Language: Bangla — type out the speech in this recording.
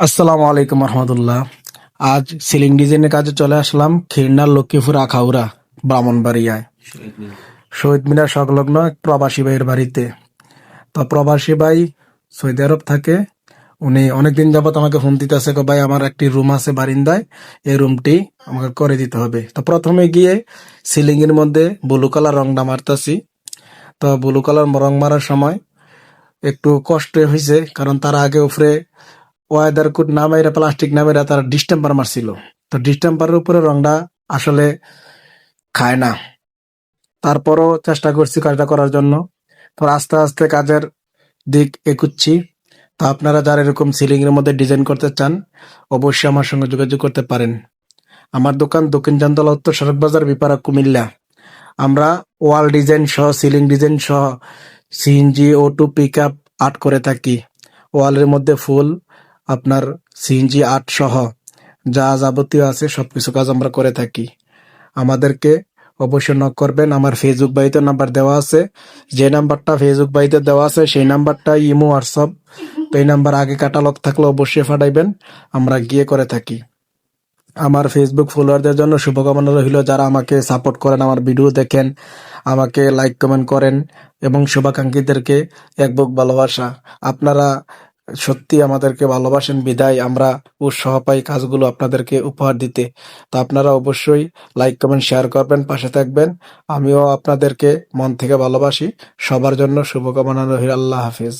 আসসালামু আলাইকুম রহমতুল্লাহ। আজ সিলিং ডিজাইনের কাজে চলে আসলাম খিরনার লক্ষ্মীপুর আখাউড়া, ব্রাহ্মণবাড়িয়ায়। শহীদ মিনার সংলগ্ন প্রবাসী ভাইয়ের বাড়িতে। তো প্রবাসী ভাই সৌদি আরব থাকে। উনি অনেকদিন যাবত আমাকে ফোন দিতেছে, গো ভাই, আমার একটি রুম আছে বারিন্দায়। এই রুমটি আমাকে করে দিতে হবে। তো প্রথমে গিয়ে সিলিং এর মধ্যে ব্লু কালার রংটা মারতাছি। তো ব্লু কালার রং মারার সময় একটু কষ্ট হয়েছে কারণ তার আগে উপরে ওয়েদার কুট না মেরা প্লাস্টিক না মেরা তারা ডিস্টেম্পার মারছিল। তো ডিস্টেম্পারের উপরে রংটা আসলে খায় না। তারপরও চেষ্টা করছি কাজটা করার জন্য। তো আস্তে আস্তে কাজের দিক একুচ্ছি। তো আপনারা যারা এরকম সিলিং এর মধ্যে ডিজাইন করতে চান, অবশ্যই আমার সঙ্গে যোগাযোগ করতে পারেন। আমার দোকান দক্ষিণ চান্দলা উত্তর সড়ক বাজার বিপারা কুমিল্লা। আমরা ওয়াল ডিজাইন সহ, সিলিং ডিজাইন সহ, সিএনজি ও টু পিক আপ আর্ট করে থাকি। ওয়ালের মধ্যে ফুল আপনার সিএনজি আর্ট সহ যা যাবতীয় আছে, সবকিছু কাজ আমরা করে থাকি। আমাদেরকে অবশ্যই নক করবেন। আমার ফেসবুক বাড়িতে নাম্বার দেওয়া আছে। যে নাম্বারটা ফেসবুক বাড়িতে দেওয়া আছে, সেই নাম্বারটা ইমো, হোয়াটসঅ্যাপ, তো এই নাম্বার আগে কাটালগ থাকলে অবশ্যই ফাটাইবেন আমরা গিয়ে করে থাকি। আমার ফেসবুক ফলোয়ারদের জন্য শুভকামনা রইল। যারা আমাকে সাপোর্ট করেন, আমার ভিডিও দেখেন, আমাকে লাইক কমেন্ট করেন, এবং শুভাকাঙ্ক্ষীদেরকে এক বুক ভালোবাসা। আপনারা সত্যি আমাদেরকে ভালোবাসেন, বিদায়। আমরা উৎসাহ পাই কাজগুলো আপনাদেরকে উপহার দিতে। তো আপনারা অবশ্যই লাইক কমেন্ট শেয়ার করবেন, পাশে থাকবেন। আমিও আপনাদেরকে মন থেকে ভালোবাসি। সবার জন্য শুভকামনা রহির আল্লাহ হাফিজ।